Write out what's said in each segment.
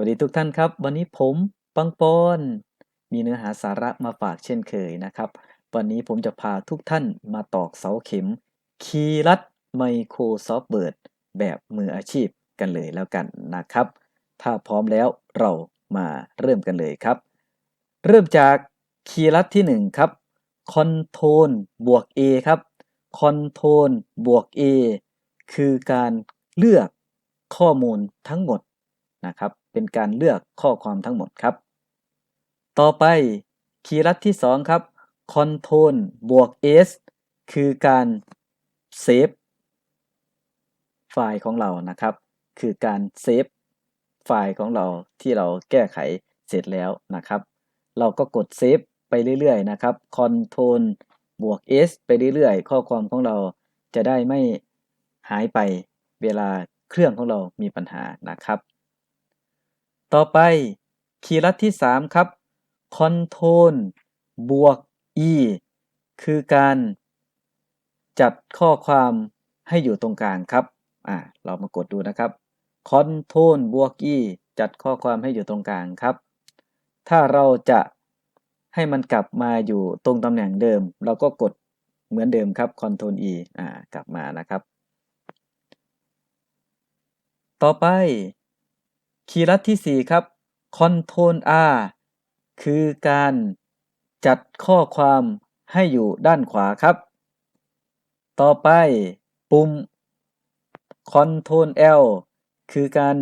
วัสดีทุกท่านครับ วันนี้ผมปังปอนมีเนื้อหาสาระมาฝากเช่นเคยนะครับ วันนี้ผมจะพาทุกท่านมาตอกเสาเข็ม คีย์ลัด Microsoft Word แบบมืออาชีพกันเลยแล้วกันนะครับ ถ้าพร้อมแล้วเรามาเริ่มกันเลยครับ เริ่มจากคีย์ลัดที่ 1 ครับ Ctrl บวก A ครับ Ctrl บวก A คือการเลือกข้อมูลทั้งหมดนะครับ เป็นการเลือกข้อความทั้งหมดครับ ต่อไปคีย์ลัดที่ 2 ครับ Ctrl บวก S คือการเซฟไฟล์ของเรานะครับ คือการเซฟไฟล์ของเราที่เราแก้ไขเสร็จแล้วนะครับ เราก็กดเซฟไปเรื่อยๆนะครับ Ctrl บวก S ไปเรื่อยๆ ข้อความของเราจะได้ไม่หายไปเวลาเครื่องของเรามีปัญหานะครับ ต่อไปคีย์ลัดที่ 3 ครับ Ctrl บวก E คือการจัดข้อความให้อยู่ตรงกลางครับ อ่า เรามากดดูนะครับ Ctrl บวก E จัดข้อความให้อยู่ตรงกลางครับ ถ้าเราจะให้มันกลับมาอยู่ตรงตำแหน่งเดิม เราก็กดเหมือนเดิมครับ Ctrl E อ่า กลับมานะครับ ต่อไป คีย์ลัดที่ 4 ครับ Ctrl R คือการจัดข้อความให้อยู่ด้านขวาครับ ต่อไปปุ่ม Ctrl L คือการ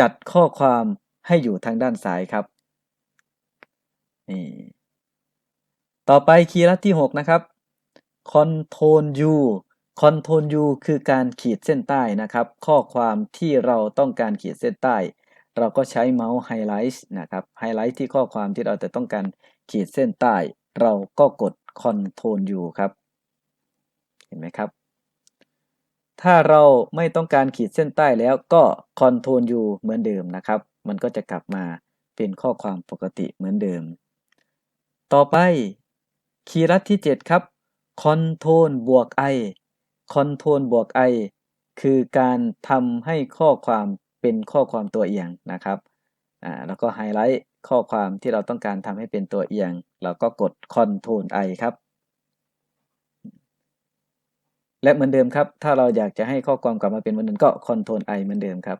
จัดข้อความให้อยู่ทางด้านซ้ายครับนี่ต่อไปคีย์ลัดที่ 6 นะครับ Ctrl U Ctrl U คือการขีดเส้นใต้นะครับ ข้อความที่เราต้องการขีดเส้นใต้ เราก็ใช้เมาส์ไฮไลท์นะครับไฮไลท์ที่ข้อความที่เราจะต้องการขีดเส้นใต้ เราก็กด Ctrl U ครับ เห็นไหมครับ ถ้าเราไม่ต้องการขีดเส้นใต้แล้วก็ Ctrl U เหมือนเดิมนะครับ มันก็จะกลับมาเป็นข้อความปกติเหมือนเดิม ต่อไปคีย์ลัดที่ 7 ครับ Ctrl บวก I Ctrl บวก I คือการทำให้ข้อความ เป็นข้อความตัวเอียงนะครับอ่าแล้วก็ไฮไลท์ข้อความที่เราต้องการทำให้เป็นตัวเอียง เราก็กด Ctrl I ครับ และเหมือนเดิมครับ ถ้าเราอยากจะให้ข้อความกลับมาเป็นเหมือนเดิมก็ Ctrl I เหมือนเดิมครับ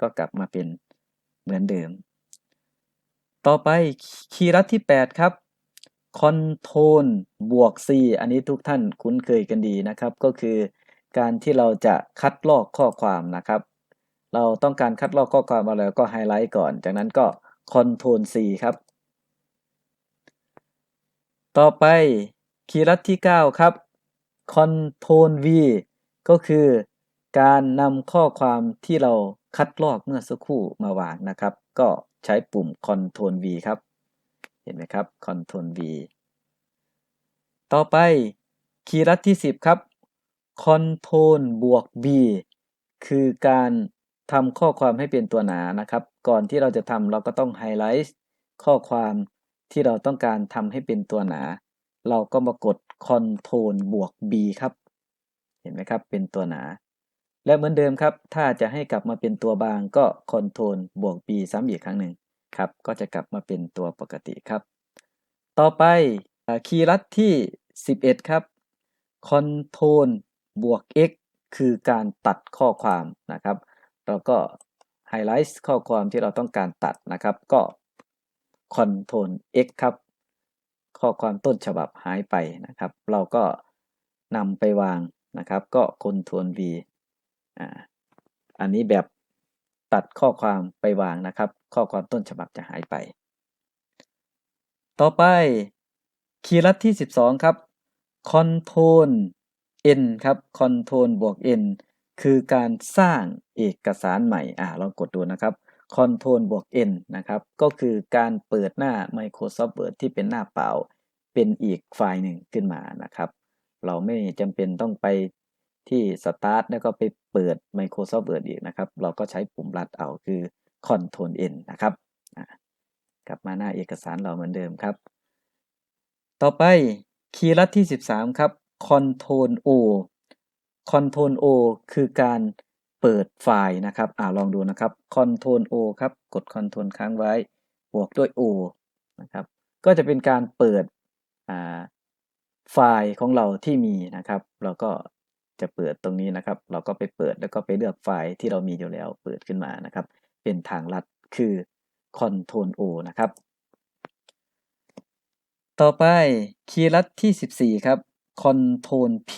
ก็กลับมาเป็นเหมือนเดิม ต่อไปคีย์ลัดที่ 8 ครับ Ctrl บวก C อันนี้ทุกท่านคุ้นเคยกันดีนะครับ ก็คือการที่เราจะคัดลอกข้อความนะครับ เราต้องการคัดลอกข้อความมาแล้วก็ไฮไลท์ก่อน จากนั้นก็ Ctrl C ครับ ต่อไปคีย์ลัดที่ 9 ครับ Ctrl V ก็คือการนำข้อความที่เราคัดลอกเมื่อสักครู่มาวางนะครับ ก็ใช้ปุ่ม Ctrl V ครับ เห็นไหมครับ Ctrl V ต่อไปคีย์ลัดที่ 10 ครับ Ctrl บวก B คือการ ทำข้อความให้เป็นตัวหนานะครับ ก่อนที่เราจะทำเราก็ต้องไฮไลท์ข้อความที่เราต้องการทำให้เป็นตัวหนา เราก็มากด Ctrl บวก B ครับ เห็นไหมครับ เป็นตัวหนา และเหมือนเดิมครับ ถ้าจะให้กลับมาเป็นตัวบางก็ Ctrl บวก B ซ้ำอีกครั้งหนึ่งครับ ก็จะกลับมาเป็นตัวปกติครับ ต่อไปคีย์ลัดที่ 11 ครับ Ctrl บวก X คือการตัดข้อความนะครับ เราก็ไฮไลท์ข้อความที่เราต้องการตัดนะครับ ก็ Ctrl X ครับ ข้อความต้นฉบับหายไปนะครับ เราก็นำไปวางนะครับ ก็ Ctrl V อ่าอันนี้แบบตัดข้อความไปวางนะครับ ข้อความต้นฉบับจะหายไป ต่อไปคีย์ลัดที่ 12 ครับ Ctrl N ครับ Ctrl บวก N คือการสร้างเอกสารใหม่อ่าลองกดดูนะครับ Ctrl บวก N นะครับ ก็คือการเปิดหน้า Microsoft Word ที่เป็นหน้าเปล่า เป็นอีกไฟล์หนึ่งขึ้นมานะครับ เราไม่จำเป็นต้องไปที่ Start แล้วก็ไปเปิด Microsoft Word อีกนะครับ เราก็ใช้ปุ่มลัดเอาคือ Ctrl N นะครับกลับมาหน้าเอกสารเราเหมือนเดิมครับ ต่อไปคีย์ลัดที่ 13 ครับ Ctrl O Ctrl O คือการเปิดไฟล์นะครับอ่าลองดูนะครับ Ctrl O ครับ กด Ctrl ค้างไว้ บวกด้วย O นะครับ ก็จะเป็นการเปิดไฟล์ของเราที่มีนะครับ เราก็จะเปิดตรงนี้นะครับ เราก็ไปเปิดแล้วก็ไปเลือกไฟล์ที่เรามีอยู่แล้ว เปิดขึ้นมานะครับ เป็นทางลัดคือ Ctrl O นะครับ ต่อไปคีย์ลัดที่ 14 ครับ Ctrl P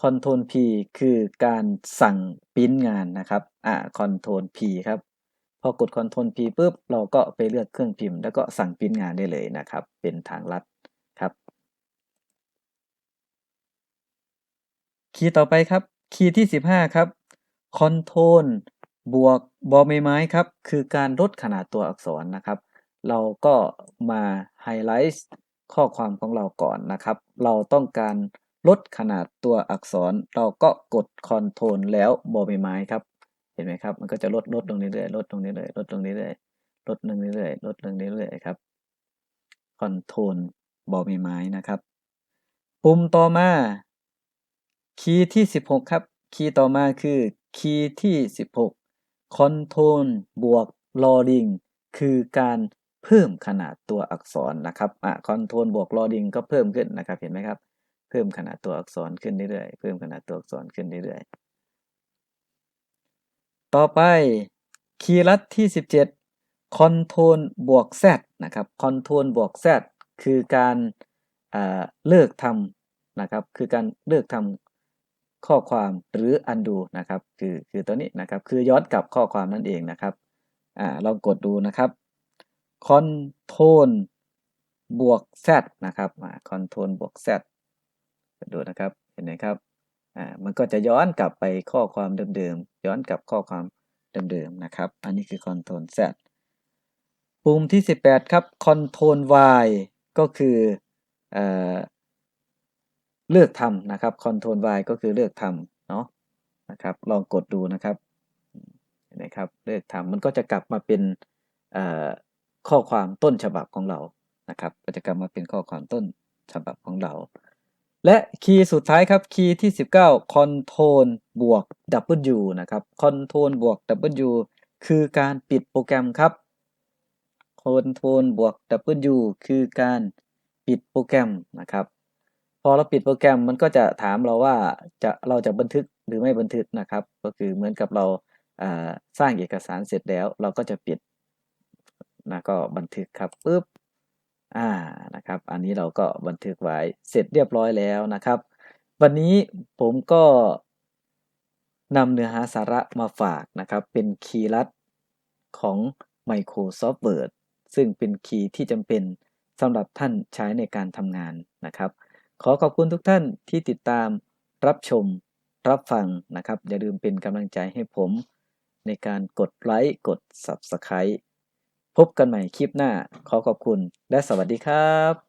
Ctrl P คือการสั่งปริ้นงานนะครับ อ่า Ctrl P ครับ พอกด Ctrl P ปุ๊บ เราก็ไปเลือกเครื่องพิมพ์ แล้วก็สั่งปริ้นงานได้เลยนะครับ เป็นทางลัดครับ คีย์ต่อไปครับ คีย์ที่ 15 ครับ Ctrl บวกบอใบไม้ครับ คือการลดขนาดตัวอักษรนะครับ เราก็มาไฮไลท์ข้อความของเราก่อนนะครับ เราต้องการ ลดขนาดตัวอักษรเราก็กด Ctrl แล้วบอใบไม้ครับ เห็นไหมครับ มันก็จะลดลดลงเรื่อยๆลดลงเรื่อยๆลดลงเรื่อยๆลดลงเรื่อยๆลดลงเรื่อยๆครับ Ctrl บอใบไม้นะครับ ปุ่มต่อมา คีย์ที่ 16 ครับ คีย์ต่อมาคือคีย์ที่ 16 Ctrl บวก loading คือการเพิ่มขนาดตัวอักษรนะครับอะ Ctrl บวก loading ก็เพิ่มขึ้นนะครับ เห็นไหมครับ เพิ่มขนาดตัวอักษรขึ้นเรื่อยๆ เพิ่มขนาดตัวอักษรขึ้นเรื่อยๆ ต่อไปคีย์ลัดที่ 17 Ctrl บวก Z นะครับ Ctrl บวก Z คือการเลิกทำนะครับ คือการเลิกทำข้อความหรือ undo นะครับ คือคือตัวนี้นะครับ คือย้อนกลับข้อความนั่นเองนะครับอลองกดดูนะครับ Ctrl บวก Z นะครับอ่า Ctrl บวก Z ดูนะครับ เห็นไหมครับ อ่า มันก็จะย้อนกลับไปข้อความเดิมๆ ย้อนกลับข้อความเดิมๆ นะครับ อันนี้คือ Ctrl Z ปุ่มที่ 18 ครับ Ctrl Y ก็คือเอเลือกทำนะครับ Ctrl Y ก็คือเลือกทำเนาะ นะครับ ลองกดดูนะครับ เห็นไหมครับ เลือกทำมันก็จะกลับมาเป็นข้อความต้นฉบับของเรา นะครับ ก็จะกลับมาเป็นข้อความต้นฉบับของเรา และคีย์สุดท้ายครับคีย์ที่ 19 Ctrl บวก W นะครับ Ctrl บวก W คือการปิดโปรแกรมครับ Ctrl บวก W คือการปิดโปรแกรมนะครับ พอเราปิดโปรแกรมมันก็จะถามเราว่าจะเราจะบันทึกหรือไม่บันทึกนะครับ ก็คือเหมือนกับเราสร้างเอกสารเสร็จแล้ว เราก็จะปิดนะก็บันทึกครับปุ๊บ อ่านะครับ อันนี้เราก็บันทึกไว้เสร็จเรียบร้อยแล้วนะครับ วันนี้ผมก็นำเนื้อหาสาระมาฝากนะครับ เป็นคีย์ลัดของ Microsoft Word ซึ่งเป็นคีย์ที่จำเป็นสำหรับท่านใช้ในการทำงานนะครับ ขอขอบคุณทุกท่านที่ติดตามรับชมรับฟังนะครับ อย่าลืมเป็นกำลังใจให้ผมในการกดไลค์กด Subscribe พบกันใหม่คลิปหน้า ขอขอบคุณและสวัสดีครับ